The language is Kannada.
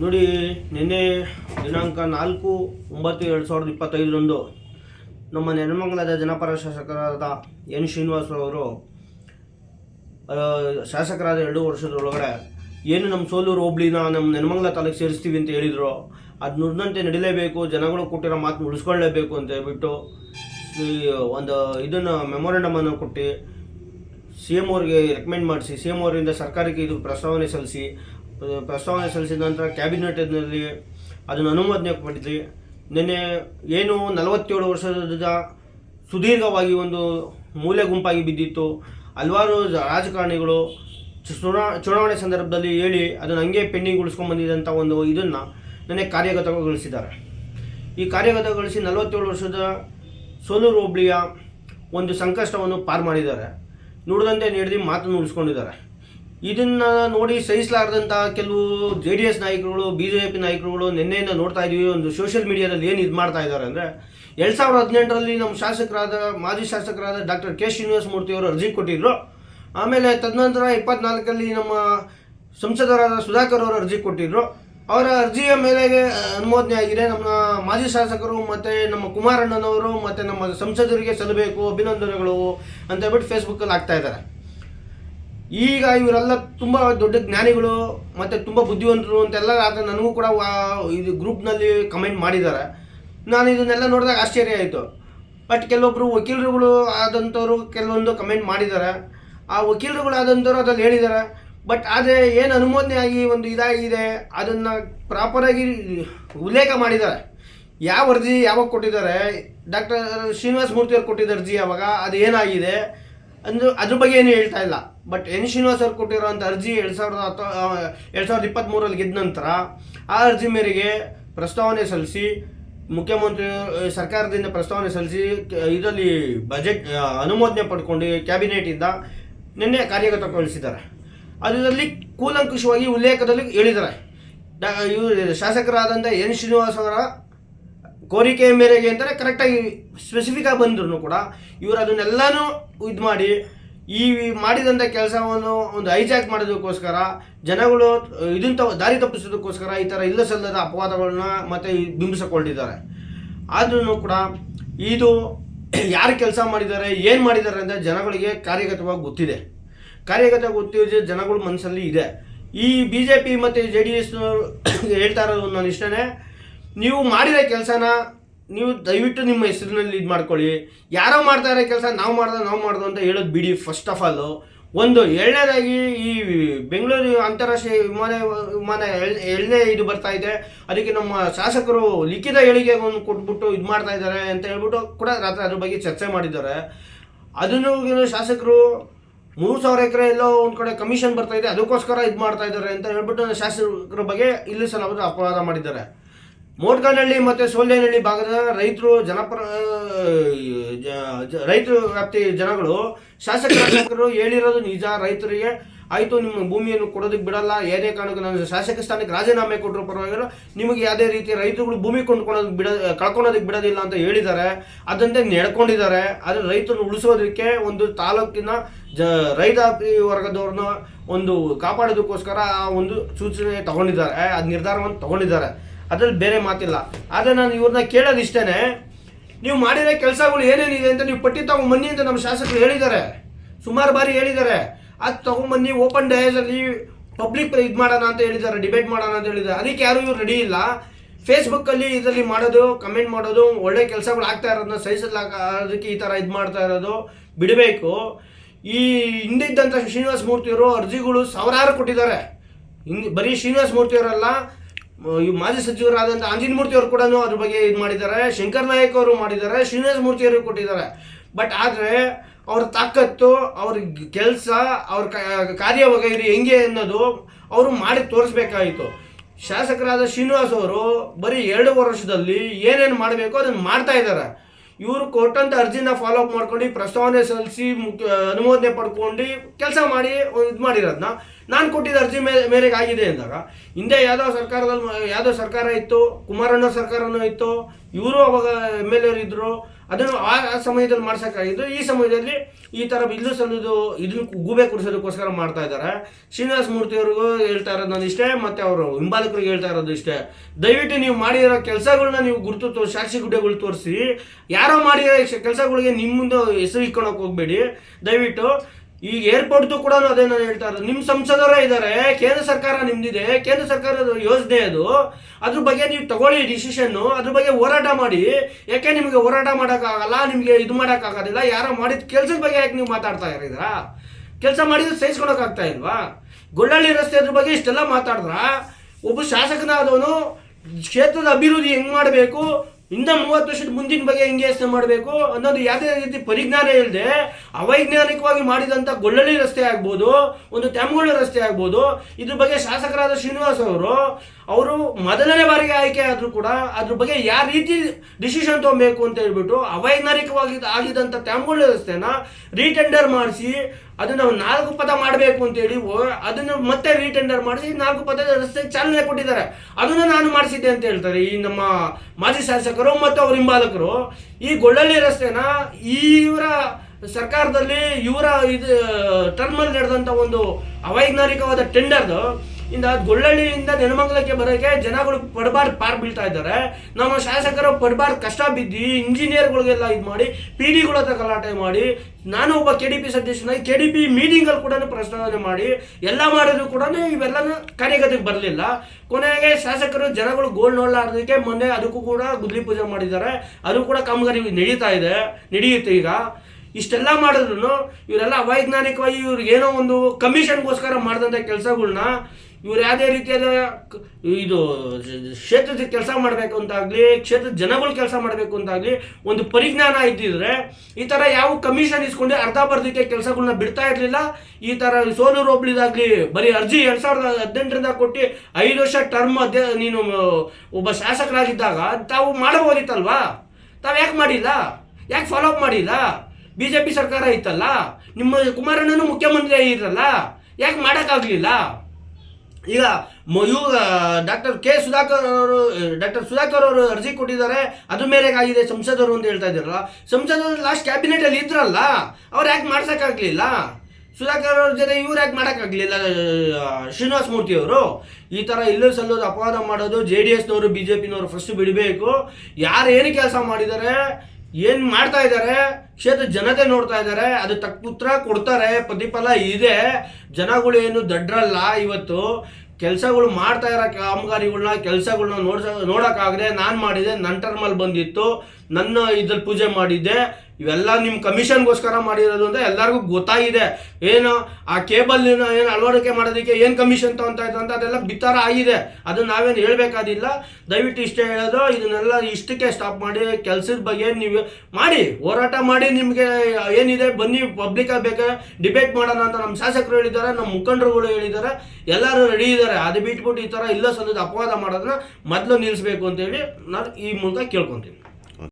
ನೋಡಿ, ನಿನ್ನೆ ದಿನಾಂಕ ನಾಲ್ಕು ಒಂಬತ್ತು ಎರಡು ಸಾವಿರದ ಇಪ್ಪತ್ತೈದರಂದು ನಮ್ಮ ನೆಲಮಂಗಲದ ಜನಪರ ಶಾಸಕರಾದ ಎನ್ ಶ್ರೀನಿವಾಸ ಅವರು ಶಾಸಕರಾದ ಎರಡು ವರ್ಷದೊಳಗಡೆ ಏನು ನಮ್ಮ ಸೋಲೂರು ಹೋಬ್ಳಿನ ನಮ್ಮ ನೆಲಮಂಗಲ ತಾಲೂಕು ಸೇರಿಸ್ತೀವಿ ಅಂತ ಹೇಳಿದರು. ಅದು ನುಡಿದಂತೆ ನಡಿಲೇಬೇಕು, ಜನಗಳು ಕೊಟ್ಟಿರೋ ಮಾತು ಉಳಿಸ್ಕೊಳ್ಳೇಬೇಕು ಅಂತ ಹೇಳ್ಬಿಟ್ಟು ಒಂದು ಇದನ್ನು ಮೆಮೊರಂಡಮನ್ನು ಕೊಟ್ಟು ಸಿ ಎಂ ಅವ್ರಿಗೆ ರೆಕಮೆಂಡ್ ಮಾಡಿಸಿ, ಸಿ ಎಂ ಅವರಿಂದ ಸರ್ಕಾರಕ್ಕೆ ಇದು ಪ್ರಸ್ತಾವನೆ ಸಲ್ಲಿಸಿ ಪ್ರಸ್ತಾವನೆ ಸಲ್ಲಿಸಿದ ನಂತರ ಕ್ಯಾಬಿನೆಟ್ನಲ್ಲಿ ಅದನ್ನು ಅನುಮೋದನೆ ಪಡೆದು ನಿನ್ನೆ ಏನು ನಲವತ್ತೇಳು ವರ್ಷದ ಸುದೀರ್ಘವಾಗಿ ಒಂದು ಮೂಲೆ ಗುಂಪಾಗಿ ಬಿದ್ದಿತ್ತು. ಹಲವಾರು ರಾಜಕಾರಣಿಗಳು ಚುನಾ ಚುನಾವಣೆ ಸಂದರ್ಭದಲ್ಲಿ ಹೇಳಿ ಅದನ್ನು ಹಂಗೆ ಪೆಂಡಿಂಗ್ ಉಳಿಸ್ಕೊಂಡು ಬಂದಿದ್ದಂಥ ಒಂದು ಇದನ್ನು ನಿನ್ನೆ ಕಾರ್ಯಗತಗೊಳಿಸಿದ್ದಾರೆ. ಈ ಕಾರ್ಯಗತಗೊಳಿಸಿ ನಲವತ್ತೇಳು ವರ್ಷದ ಸೋಲೂರು ಹೋಬಳಿಯ ಒಂದು ಸಂಕಷ್ಟವನ್ನು ಪಾರು ಮಾಡಿದ್ದಾರೆ. ನುಡಿದಂತೆ ನೀಡಿದ ಮಾತನ್ನು ಉಳಿಸ್ಕೊಂಡಿದ್ದಾರೆ. ಇದನ್ನು ನೋಡಿ ಸಹಿಸಲಾರ್ದಂತಹ ಕೆಲವು ಜೆ ಡಿ ಎಸ್ ನಾಯಕರುಗಳು, ಬಿ ಜೆ ಪಿ ನಾಯಕರುಗಳು ನಿನ್ನೆಯಿಂದ ನೋಡ್ತಾ ಇದ್ದೀವಿ ಒಂದು ಸೋಷಿಯಲ್ ಮೀಡಿಯಾದಲ್ಲಿ ಏನು ಇದು ಮಾಡ್ತಾ ಇದ್ದಾರೆ ಅಂದರೆ, ಎರಡು ಸಾವಿರದ ಹದಿನೆಂಟರಲ್ಲಿ ನಮ್ಮ ಶಾಸಕರಾದ, ಮಾಜಿ ಶಾಸಕರಾದ ಡಾಕ್ಟರ್ ಕೆ ಶ್ರೀನಿವಾಸ ಮೂರ್ತಿ ಅವರು ಅರ್ಜಿ ಕೊಟ್ಟಿದ್ರು. ಆಮೇಲೆ ತದನಂತರ ಇಪ್ಪತ್ನಾಲ್ಕರಲ್ಲಿ ನಮ್ಮ ಸಂಸದರಾದ ಸುಧಾಕರ್ ಅವರು ಅರ್ಜಿ ಕೊಟ್ಟಿದ್ರು. ಅವರ ಅರ್ಜಿಯ ಮೇಲೆಗೆ ಅನುಮೋದನೆ ಆಗಿದೆ. ನಮ್ಮ ಮಾಜಿ ಶಾಸಕರು ಮತ್ತು ನಮ್ಮ ಕುಮಾರಣ್ಣನವರು ಮತ್ತು ನಮ್ಮ ಸಂಸದರಿಗೆ ಸಲ್ಲಬೇಕು ಅಭಿನಂದನೆಗಳು ಅಂತ ಹೇಳ್ಬಿಟ್ಟು ಫೇಸ್ಬುಕ್ಕಲ್ಲಿ ಹಾಕ್ತಾ ಇದ್ದಾರೆ. ಈಗ ಇವರೆಲ್ಲ ತುಂಬ ದೊಡ್ಡ ಜ್ಞಾನಿಗಳು ಮತ್ತು ತುಂಬ ಬುದ್ಧಿವಂತರು ಅಂತೆಲ್ಲ ಆದರೆ ನನಗೂ ಕೂಡ ಇದು ಗ್ರೂಪ್ನಲ್ಲಿ ಕಮೆಂಟ್ ಮಾಡಿದ್ದಾರೆ. ನಾನು ಇದನ್ನೆಲ್ಲ ನೋಡಿದಾಗ ಆಶ್ಚರ್ಯ ಆಯಿತು. ಬಟ್ ಕೆಲವೊಬ್ಬರು ವಕೀಲರುಗಳು ಆದಂಥವ್ರು ಕೆಲವೊಂದು ಕಮೆಂಟ್ ಮಾಡಿದ್ದಾರೆ. ಆ ವಕೀಲರುಗಳು ಆದಂಥವ್ರು ಅದ್ರಲ್ಲಿ ಹೇಳಿದ್ದಾರೆ. ಬಟ್ ಆದರೆ ಏನು ಅನುಮೋದನೆ ಆಗಿ ಒಂದು ಇದಾಗಿದೆ, ಅದನ್ನು ಪ್ರಾಪರಾಗಿ ಉಲ್ಲೇಖ ಮಾಡಿದ್ದಾರೆ. ಯಾವ ಅರ್ಜಿ ಯಾವಾಗ ಕೊಟ್ಟಿದ್ದಾರೆ? ಡಾಕ್ಟರ್ ಶ್ರೀನಿವಾಸ ಮೂರ್ತಿ ಅವ್ರು ಕೊಟ್ಟಿದ್ದ ಅರ್ಜಿ ಯಾವಾಗ? ಅದು ಏನಾಗಿದೆ ಅಂದು ಅದ್ರ ಬಗ್ಗೆ ಏನು ಹೇಳ್ತಾ ಇಲ್ಲ. ಬಟ್ ಎನ್ ಶ್ರೀನಿವಾಸ್ ಅವ್ರು ಕೊಟ್ಟಿರೋಂಥ ಅರ್ಜಿ ಎರಡು ಸಾವಿರದ ಹತ್ತು ಎರಡು ಸಾವಿರದ ಇಪ್ಪತ್ತ್ಮೂರಲ್ಲಿ ಗೆದ್ದ ನಂತರ ಆ ಅರ್ಜಿ ಮೇರೆಗೆ ಪ್ರಸ್ತಾವನೆ ಸಲ್ಲಿಸಿ ಮುಖ್ಯಮಂತ್ರಿ, ಸರ್ಕಾರದಿಂದ ಪ್ರಸ್ತಾವನೆ ಸಲ್ಲಿಸಿ ಇದರಲ್ಲಿ ಬಜೆಟ್ ಅನುಮೋದನೆ ಪಡ್ಕೊಂಡು ಕ್ಯಾಬಿನೆಟಿಂದ ನಿನ್ನೆ ಕಾರ್ಯಗತಗೊಳಿಸಿದ್ದಾರೆ. ಅದರಲ್ಲಿ ಕೂಲಂಕುಷವಾಗಿ ಉಲ್ಲೇಖದಲ್ಲಿ ಹೇಳಿದ್ದಾರೆ. ಇವರು ಶಾಸಕರಾದಂಥ ಎನ್. ಶ್ರೀನಿವಾಸ್ ಅವರ ಕೋರಿಕೆಯ ಮೇರೆಗೆ ಅಂತಾರೆ ಕರೆಕ್ಟಾಗಿ ಸ್ಪೆಸಿಫಿಕ್ ಆಗಿ ಬಂದ್ರು ಕೂಡ ಇವರು ಅದನ್ನೆಲ್ಲನೂ ಇದು ಮಾಡಿ ಈ ಮಾಡಿದಂಥ ಕೆಲಸವನ್ನು ಒಂದು ಹೈಜಾಕ್ ಮಾಡೋದಕ್ಕೋಸ್ಕರ ಜನಗಳು ಇದಂತ ದಾರಿ ತಪ್ಪಿಸೋದಕ್ಕೋಸ್ಕರ ಈ ಥರ ಇಲ್ಲ ಸಲ್ಲದ ಅಪವಾದಗಳನ್ನ ಮತ್ತೆ ಬಿಂಬಿಸಿಕೊಂಡಿದ್ದಾರೆ ಆದ್ರೂ ಕೂಡ ಇದು ಯಾರು ಕೆಲಸ ಮಾಡಿದ್ದಾರೆ, ಏನು ಮಾಡಿದ್ದಾರೆ ಅಂದರೆ ಜನಗಳಿಗೆ ಕಾರ್ಯಗತವಾಗಿ ಗೊತ್ತಿದೆ. ಕಾರ್ಯಗತ ಗೊತ್ತಿದೆ ಜನಗಳ ಮನಸ್ಸಲ್ಲಿ ಇದೆ. ಈ ಬಿ ಜೆ ಪಿ ಮತ್ತು ಜೆ ಡಿ ಎಸ್ ಹೇಳ್ತಾ ಇರೋದು ನಾನು ಇಷ್ಟನೇ. ನೀವು ಮಾಡಿದ ಕೆಲಸನ ನೀವು ದಯವಿಟ್ಟು ನಿಮ್ಮ ಹೆಸರಿನಲ್ಲಿ ಇದು ಮಾಡ್ಕೊಳ್ಳಿ. ಯಾರೋ ಮಾಡ್ತಾ ಇರೋ ಕೆಲಸ, ನಾವು ಮಾಡ್ದೆ, ನಾವು ಮಾಡ್ದು ಅಂತ ಹೇಳೋದು ಬಿಡಿ ಫಸ್ಟ್ ಆಫ್ ಆಲು ಒಂದು ಎರಡನೇದಾಗಿ ಈ ಬೆಂಗಳೂರು ಅಂತಾರಾಷ್ಟ್ರೀಯ ವಿಮಾನ ವಿಮಾನ ಎಳ್ಳೆ ಇದು ಬರ್ತಾ ಇದೆ. ಅದಕ್ಕೆ ನಮ್ಮ ಶಾಸಕರು ಲಿಖಿತ ಹೇಳಿಕೆಗಳನ್ನು ಕೊಟ್ಬಿಟ್ಟು ಇದು ಮಾಡ್ತಾ ಇದ್ದಾರೆ ಅಂತ ಹೇಳ್ಬಿಟ್ಟು ಕೂಡ ರಾತ್ರಿ ಅದ್ರ ಬಗ್ಗೆ ಚರ್ಚೆ ಮಾಡಿದ್ದಾರೆ. ಅದನ್ನು ಶಾಸಕರು ಮೂರು ಸಾವಿರ ಎಕರೆ ಎಲ್ಲೋ ಒಂದು ಕಡೆ ಕಮಿಷನ್ ಬರ್ತಾ ಇದೆ, ಅದಕ್ಕೋಸ್ಕರ ಇದು ಮಾಡ್ತಾ ಇದ್ದಾರೆ ಅಂತ ಹೇಳ್ಬಿಟ್ಟು ಶಾಸಕರ ಬಗ್ಗೆ ಇಲ್ಲಿ ಸಲ ಅಪರಾಧ ಮಾಡಿದ್ದಾರೆ. ಮೋಟ್ಕನಹಳ್ಳಿ ಮತ್ತು ಸೋಲ್ಯನಹಳ್ಳಿ ಭಾಗದ ರೈತರು ಜನಪರ ರೈತರು ವ್ಯಾಪ್ತಿ ಜನಗಳು ಶಾಸಕ ಶಾಸಕರು ಹೇಳಿರೋದು ನಿಜ. ರೈತರಿಗೆ ಆಯಿತು, ನಿಮ್ಮ ಭೂಮಿಯನ್ನು ಕೊಡೋದಕ್ಕೆ ಬಿಡಲ್ಲ. ಏನೇ ಕಾರಣಕ್ಕೂ ನಾನು ಶಾಸಕ ಸ್ಥಾನಕ್ಕೆ ರಾಜೀನಾಮೆ ಕೊಟ್ಟರು ಪರವಾಗಿಲ್ಲ. ನಿಮಗೆ ಯಾವುದೇ ರೀತಿ ರೈತರುಗಳು ಭೂಮಿ ಕೊಂಡ್ಕೊಳೋದಕ್ಕೆ ಬಿಡ ಕಳ್ಕೊಳೋದಕ್ಕೆ ಬಿಡೋದಿಲ್ಲ ಅಂತ ಹೇಳಿದ್ದಾರೆ. ಅದಂತೆ ನೆಡ್ಕೊಂಡಿದ್ದಾರೆ. ಆದರೆ ರೈತರನ್ನು ಉಳಿಸೋದಕ್ಕೆ ಒಂದು ತಾಲೂಕಿನ ಜ ರೈತಾಪಿ ವರ್ಗದವ್ರನ್ನ ಒಂದು ಕಾಪಾಡೋದಕ್ಕೋಸ್ಕರ ಆ ಒಂದು ಸೂಚನೆ ತಗೊಂಡಿದ್ದಾರೆ. ಆ ನಿರ್ಧಾರವನ್ನು ತಗೊಂಡಿದ್ದಾರೆ. ಅದ್ರಲ್ಲಿ ಬೇರೆ ಮಾತಿಲ್ಲ. ಆದರೆ ನಾನು ಇವ್ರನ್ನ ಕೇಳೋದು ಇಷ್ಟೇ ನೀವು ಮಾಡಿರೋ ಕೆಲಸಗಳು ಏನೇನಿದೆ ಅಂತ ನೀವು ಪಟ್ಟಿ ತಗೊಂಬನ್ನಿ ಅಂತ ನಮ್ಮ ಶಾಸಕರು ಹೇಳಿದ್ದಾರೆ. ಸುಮಾರು ಬಾರಿ ಹೇಳಿದ್ದಾರೆ. ಅದು ತಗೊಂಬನ್ನಿ ಓಪನ್ ಡಯಸಲ್ಲಿ ಪಬ್ಲಿಕ್ ಇದು ಮಾಡೋಣ ಅಂತ ಹೇಳಿದ್ದಾರೆ ಡಿಬೇಟ್ ಮಾಡೋಣ ಅಂತ ಹೇಳಿದ್ದಾರೆ. ಅದಕ್ಕೆ ಯಾರು ಇವ್ರು ರೆಡಿ ಇಲ್ಲ. ಫೇಸ್ಬುಕ್ಕಲ್ಲಿ ಇದರಲ್ಲಿ ಮಾಡೋದು ಕಮೆಂಟ್ ಮಾಡೋದು, ಒಳ್ಳೆ ಕೆಲಸಗಳು ಆಗ್ತಾ ಇರೋದನ್ನ ಸಹಿಸಲಾಗ ಅದಕ್ಕೆ ಈ ಥರ ಇದು ಮಾಡ್ತಾ ಇರೋದು ಬಿಡಬೇಕು. ಈ ಹಿಂದಿದ್ದಂತ ಶ್ರೀನಿವಾಸ ಮೂರ್ತಿಯವರು ಅರ್ಜಿಗಳು ಸಾವಿರಾರು ಕೊಟ್ಟಿದ್ದಾರೆ. ಹಿಂದೆ ಬರೀ ಶ್ರೀನಿವಾಸ ಮೂರ್ತಿಯವರಲ್ಲ ಮಾಜಿ ಸಚಿವರಾದಂಥ ಆಂಜನೇಯ ಮೂರ್ತಿ ಅವರು ಕೂಡ ಅದ್ರ ಬಗ್ಗೆ ಇದು ಮಾಡಿದ್ದಾರೆ. ಶಂಕರ್ ನಾಯಕ್ ಅವರು ಮಾಡಿದ್ದಾರೆ. ಶ್ರೀನಿವಾಸ ಮೂರ್ತಿ ಅವರು ಕೊಟ್ಟಿದ್ದಾರೆ. ಬಟ್ ಆದರೆ ಅವ್ರ ತಾಕತ್ತು, ಅವ್ರ ಕೆಲಸ, ಅವ್ರ ಕಾರ್ಯ ಕಾರ್ಯವೈಖರಿ ಹೆಂಗೆ ಅನ್ನೋದು ಅವರು ಮಾಡಿ ತೋರಿಸ್ಬೇಕಾಯಿತು. ಶಾಸಕರಾದ ಶ್ರೀನಿವಾಸ್ ಅವರು ಬರೀ ಎರಡು ವರ್ಷದಲ್ಲಿ ಏನೇನು ಮಾಡಬೇಕು ಅದನ್ನು ಮಾಡ್ತಾ ಇದ್ದಾರೆ. ಇವರು ಕೊಟ್ಟಂಥ ಅರ್ಜಿನ ಫಾಲೋ ಅಪ್ ಮಾಡ್ಕೊಂಡು ಪ್ರಸ್ತಾವನೆ ಸಲ್ಲಿಸಿ ಅನುಮೋದನೆ ಪಡ್ಕೊಂಡು ಕೆಲಸ ಮಾಡಿ ಇದು ಮಾಡಿರೋದನ್ನ ನಾನು ಕೊಟ್ಟಿದ್ದ ಅರ್ಜಿ ಮೇ, ಮೇರೆಗೆ ಆಗಿದೆ ಅಂದಾಗ ಹಿಂದೆ ಯಾವುದೋ ಸರ್ಕಾರದಲ್ಲಿ ಯಾವುದೋ ಸರ್ಕಾರ ಇತ್ತು, ಕುಮಾರಣ್ಣ ಸರ್ಕಾರನೂ ಇತ್ತು, ಇವರು ಅವಾಗ ಎಂ ಎಲ್ ಎರು ಇದ್ದರು ಅದನ್ನು ಆ ಸಮಯದಲ್ಲಿ ಮಾಡ್ಸೋಕ್ಕಾಗಿದ್ದು ಈ ಸಮಯದಲ್ಲಿ ಈ ಥರ ಬಿಲ್ಲು ಸಂದು ಇದನ್ನು ಗೂಬೆ ಕುಡಿಸೋದಕ್ಕೋಸ್ಕರ ಮಾಡ್ತಾ ಇದ್ದಾರೆ. ಶ್ರೀನಿವಾಸ ಮೂರ್ತಿಯವ್ರಿಗೂ ಹೇಳ್ತಾ ಇರೋದು ಇಷ್ಟೇ, ಮತ್ತು ಅವರು ಹಿಂಬಾಲಕರಿಗೆ ಹೇಳ್ತಾ ಇರೋದು ಇಷ್ಟೇ. ದಯವಿಟ್ಟು ನೀವು ಮಾಡಿರೋ ಕೆಲಸಗಳನ್ನ ನೀವು ಗುರುತು ಸಾಕ್ಷಿ ಗುಡ್ಡೆಗಳು ತೋರಿಸಿ. ಯಾರೋ ಮಾಡಿರೋ ಕೆಲಸಗಳಿಗೆ ನಿಮ್ಮದು ಹೆಸರು ಇಕ್ಕೊಳಕ್ಕೆ ಹೋಗಬೇಡಿ. ದಯವಿಟ್ಟು ಈಗ ಏರ್ಪೋರ್ಟ್ದು ಕೂಡ ಅದೇ ನಾನು ಹೇಳ್ತಾ ಇರೋದು. ನಿಮ್ಮ ಸಂಸದರೇ ಇದ್ದಾರೆ, ಕೇಂದ್ರ ಸರ್ಕಾರ ನಿಮ್ದಿದೆ, ಕೇಂದ್ರ ಸರ್ಕಾರದ ಯೋಜನೆ ಅದು. ಅದ್ರ ಬಗ್ಗೆ ನೀವು ತಗೊಳ್ಳಿ ಡಿಸಿಷನ್ನು ಅದ್ರ ಬಗ್ಗೆ ಹೋರಾಟ ಮಾಡಿ. ಯಾಕೆ ನಿಮಗೆ ಹೋರಾಟ ಮಾಡೋಕ್ಕಾಗಲ್ಲ, ನಿಮಗೆ ಇದು ಮಾಡೋಕ್ಕಾಗೋದಿಲ್ಲ, ಯಾರೋ ಮಾಡಿದ ಕೆಲಸದ ಬಗ್ಗೆ ಯಾಕೆ ನೀವು ಮಾತಾಡ್ತಾ ಇದ್ದೀರಾ? ಕೆಲಸ ಮಾಡಿದ್ರೆ ಸಹಿಸ್ಕೊಳಕ್ಕಾಗ್ತಾ ಇಲ್ವಾ? ಗೊಳ್ಳಳ್ಳಿ ರಸ್ತೆ ಅದ್ರ ಬಗ್ಗೆ ಇಷ್ಟೆಲ್ಲ ಮಾತಾಡಿದ್ರ? ಒಬ್ಬ ಶಾಸಕನಾದವನು ಕ್ಷೇತ್ರದ ಅಭಿವೃದ್ಧಿ ಹೆಂಗೆ ಮಾಡಬೇಕು? ಇಂದ ಮೂವತ್ತು ವರ್ಷದ ಮುಂದಿನ ಬಗ್ಗೆ ಹೆಂಗೆ ಯೋಚನೆ ಮಾಡಬೇಕು ಅನ್ನೋದು ಯಾವುದೇ ರೀತಿ ಪರಿಜ್ಞಾನ ಇಲ್ಲದೆ ಅವೈಜ್ಞಾನಿಕವಾಗಿ ಮಾಡಿದಂಥ ಗೊಳ್ಳಳ್ಳಿ ರಸ್ತೆ ಆಗ್ಬೋದು, ಒಂದು ತ್ಯಾಮಗೊಳ್ಳಿ ರಸ್ತೆ ಆಗ್ಬೋದು. ಇದ್ರ ಬಗ್ಗೆ ಶಾಸಕರಾದ ಶ್ರೀನಿವಾಸ್ ಅವರು ಅವರು ಮೊದಲನೇ ಬಾರಿಗೆ ಆಯ್ಕೆ ಆದರೂ ಕೂಡ ಅದ್ರ ಬಗ್ಗೆ ಯಾವ ರೀತಿ ಡಿಸಿಷನ್ ತೊಗೊಬೇಕು ಅಂತ ಹೇಳ್ಬಿಟ್ಟು ಅವೈಜ್ಞಾನಿಕವಾಗಿ ಆಗಿದಂಥ ತ್ಯಾಂಬೂಲ್ ವ್ಯವಸ್ಥೆನ ರೀಟೆಂಡರ್ ಮಾಡಿಸಿ ಅದನ್ನ ನಾಲ್ಕು ಪದ ಮಾಡಬೇಕು ಅಂತೇಳಿ ಅದನ್ನು ಮತ್ತೆ ರೀಟೆಂಡರ್ ಮಾಡಿಸಿ ನಾಲ್ಕು ಪದದ ರಸ್ತೆಗೆ ಚಾಲನೆ ಕೊಟ್ಟಿದ್ದಾರೆ. ಅದನ್ನು ನಾನು ಮಾಡಿಸಿದ್ದೆ ಅಂತ ಹೇಳ್ತಾರೆ ಈ ನಮ್ಮ ಮಾಜಿ ಶಾಸಕರು ಮತ್ತು ಅವ್ರ ಹಿಂಬಾಲಕರು. ಈ ಗೊಳ್ಳಳ್ಳಿ ರಸ್ತೆನ ಇವರ ಸರ್ಕಾರದಲ್ಲಿ ಇವರ ಇದು ಟರ್ಮಲ್ಲಿ ನಡೆದಂಥ ಒಂದು ಅವೈಜ್ಞಾನಿಕವಾದ ಟೆಂಡರ್ದು ಇಂದ ಗೊಳ್ಳಳ್ಳಿಯಿಂದ ನೆನಮಂಗಲಕ್ಕೆ ಬರೋಕ್ಕೆ ಜನಗಳು ಪಡಬಾರ್ದು ಪಾರ್ ಬೀಳ್ತಾ ಇದ್ದಾರೆ. ನಮ್ಮ ಶಾಸಕರು ಪಡಬಾರ್ದು ಕಷ್ಟ ಬಿದ್ದು ಇಂಜಿನಿಯರ್ಗಳಿಗೆಲ್ಲ ಇದು ಮಾಡಿ ಪಿ ಡಿಗಳ ಹತ್ರ ಗಲಾಟೆ ಮಾಡಿ, ನಾನು ಒಬ್ಬ ಕೆ ಡಿ ಪಿ ಸದಸ್ಯನಾಗಿ ಕೆ ಡಿ ಪಿ ಮೀಟಿಂಗಲ್ಲಿ ಕೂಡ ಪ್ರಸ್ತಾವನೆ ಮಾಡಿ, ಎಲ್ಲ ಮಾಡಿದ್ರು ಕೂಡ ಇವೆಲ್ಲನೂ ಕಾರ್ಯಗತಿಗೆ ಬರಲಿಲ್ಲ. ಕೊನೆಗೆ ಶಾಸಕರು ಜನಗಳು ಗೋಲ್ ನೋಡ್ಲಾರದಕ್ಕೆ ಮೊನ್ನೆ ಅದಕ್ಕೂ ಕೂಡ ಗುದ್ಲಿ ಪೂಜೆ ಮಾಡಿದ್ದಾರೆ. ಅದು ಕೂಡ ಕಾಮಗಾರಿ ನಡೀತಾ ಇದೆ, ನಡೆಯುತ್ತೆ ಈಗ. ಇಷ್ಟೆಲ್ಲ ಮಾಡಿದ್ರು ಇವರೆಲ್ಲ ಅವೈಜ್ಞಾನಿಕವಾಗಿ ಇವ್ರಿಗೆ ಏನೋ ಒಂದು ಕಮಿಷನ್ಗೋಸ್ಕರ ಮಾಡಿದಂಥ ಕೆಲಸಗಳ್ನ ಇವ್ರು ಯಾವುದೇ ರೀತಿಯಾದ ಇದು ಕ್ಷೇತ್ರದ ಕೆಲಸ ಮಾಡಬೇಕು ಅಂತಾಗಲಿ, ಕ್ಷೇತ್ರದ ಜನಗಳು ಕೆಲಸ ಮಾಡಬೇಕು ಅಂತಾಗಲಿ ಒಂದು ಪರಿಜ್ಞಾನ ಇದ್ದಿದ್ರೆ ಈ ಥರ ಯಾವ ಕಮಿಷನ್ ಇಸ್ಕೊಂಡು ಅರ್ಧ ಬರ್ದಕ್ಕೆ ಕೆಲಸಗಳನ್ನ ಬಿಡ್ತಾ ಇರಲಿಲ್ಲ. ಈ ಥರ ಸೋಲೂರು ಹೋಬ್ಳಿದಾಗಲಿ ಬರೀ ಅರ್ಜಿ ಎರಡು ಸಾವಿರದ ಹದಿನೆಂಟರಿಂದ ಕೊಟ್ಟು ಐದು ವರ್ಷ ಟರ್ಮ್ ಅದೇ ನೀನು, ಒಬ್ಬ ಶಾಸಕರಾಗಿದ್ದಾಗ ತಾವು ಮಾಡಬಹುದಿತ್ತಲ್ವಾ? ತಾವು ಯಾಕೆ ಮಾಡಿಲ್ಲ? ಯಾಕೆ ಫಾಲೋ ಅಪ್ ಮಾಡಿಲ್ಲ? ಬಿ ಜೆ ಪಿ ಸರ್ಕಾರ ಇತ್ತಲ್ಲ? ನಿಮ್ಮ ಕುಮಾರಣ್ಣನೂ ಮುಖ್ಯಮಂತ್ರಿ ಆಗಿದ್ರಲ್ಲ ಯಾಕೆ ಮಾಡೋಕ್ಕಾಗಲಿಲ್ಲ? ಈಗ ಮಯೂ ಡಾಕ್ಟರ್ ಕೆ ಸುಧಾಕರ್ ಅವರು ಡಾಕ್ಟರ್ ಸುಧಾಕರ್ ಅವರು ಅರ್ಜಿ ಕೊಟ್ಟಿದ್ದಾರೆ. ಅದು ಮೇರೆಗಾಗಿದೆ ಸಂಸದರು ಅಂತ ಹೇಳ್ತಾ ಇದ್ದಾರಲ್ಲ. ಸಂಸದರು ಲಾಸ್ಟ್ ಕ್ಯಾಬಿನೆಟಲ್ಲಿ ಇದ್ರಲ್ಲ, ಅವ್ರು ಯಾಕೆ ಮಾಡ್ಸೋಕ್ಕಾಗಲಿಲ್ಲ? ಸುಧಾಕರ್ ಅವ್ರ ಜೊತೆ ಇವ್ರು ಯಾಕೆ ಮಾಡೋಕ್ಕಾಗಲಿಲ್ಲ ಶ್ರೀನಿವಾಸ ಮೂರ್ತಿ ಅವರು? ಈ ಥರ ಇಲ್ಲೂ ಸಲ್ಲೋದು ಅಪವಾದ ಮಾಡೋದು ಜೆ ಡಿ ಎಸ್ನವರು ಬಿ ಜೆ ಪಿನವರು ಫಸ್ಟ್ ಬಿಡಬೇಕು. ಯಾರು ಏನು ಕೆಲಸ ಮಾಡಿದ್ದಾರೆ? ಏನು ಮಾಡ್ತಾ ಇದ್ದಾರೆ ಕ್ಷೇತ್ರ ಜನತೆ ನೋಡ್ತಾ ಇದ್ದಾರೆ ಅದು ತಕ್ಕ ಉತ್ತರ ಕೊಡ್ತಾರೆ, ಪ್ರತಿಫಲ ಇದೆ. ಜನಗಳು ಏನು ದಡ್ರಲ್ಲ ಇವತ್ತು. ಕೆಲಸಗಳು ಮಾಡ್ತಾ ಇರೋ ಕಾಮಗಾರಿಗಳನ್ನ ಕೆಲಸಗಳನ್ನ ನೋಡ್ಸ ನೋಡೋಕ್ಕಾಗದೆ ನಾನು ಮಾಡಿದೆ ನನ್ನ ಟರ್ಮಲ್ಲಿ ಬಂದಿತ್ತು, ನನ್ನ ಇದ್ರಲ್ಲಿ ಪೂಜೆ ಮಾಡಿದ್ದೆ. ಇವೆಲ್ಲ ನಿಮ್ಮ ಕಮಿಷನ್ಗೋಸ್ಕರ ಮಾಡಿರೋದು ಅಂತ ಎಲ್ಲರಿಗೂ ಗೊತ್ತಾಗಿದೆ. ಏನು ಆ ಕೇಬಲ್ ಏನು ಅಳವಡಿಕೆ ಮಾಡೋದಕ್ಕೆ ಏನು ಕಮಿಷನ್ ತಗೊಂತ ಅಂತ ಅದೆಲ್ಲ ಬಿತ್ತಾರ ಆಗಿದೆ. ಅದು ನಾವೇನು ಹೇಳಬೇಕಾದಿಲ್ಲ. ದಯವಿಟ್ಟು ಇಷ್ಟೇ ಹೇಳೋದು, ಇದನ್ನೆಲ್ಲ ಇಷ್ಟಕ್ಕೆ ಸ್ಟಾಪ್ ಮಾಡಿ, ಕೆಲಸದ ಬಗ್ಗೆ ನೀವು ಮಾಡಿ, ಹೋರಾಟ ಮಾಡಿ ನಿಮಗೆ ಏನಿದೆ ಬನ್ನಿ ಪಬ್ಲಿಕ್ ಬೇಕಾ ಡಿಬೇಟ್ ಮಾಡೋಣ ಅಂತ ನಮ್ಮ ಶಾಸಕರು ಹೇಳಿದ್ದಾರೆ ನಮ್ಮ ಮುಖಂಡರುಗಳು ಹೇಳಿದ್ದಾರೆ, ಎಲ್ಲರೂ ರೆಡಿ ಇದ್ದಾರೆ. ಅದು ಬಿಟ್ಬಿಟ್ಟು ಈ ಥರ ಇಲ್ಲ ಸಲ್ಲದ ಅಪವಾದ ಮಾಡೋದನ್ನ ಮೊದಲು ನಿಲ್ಲಿಸಬೇಕು ಅಂತೇಳಿ ನಾನು ಈ ಮೂಲಕ ಕೇಳ್ಕೊತೀನಿ.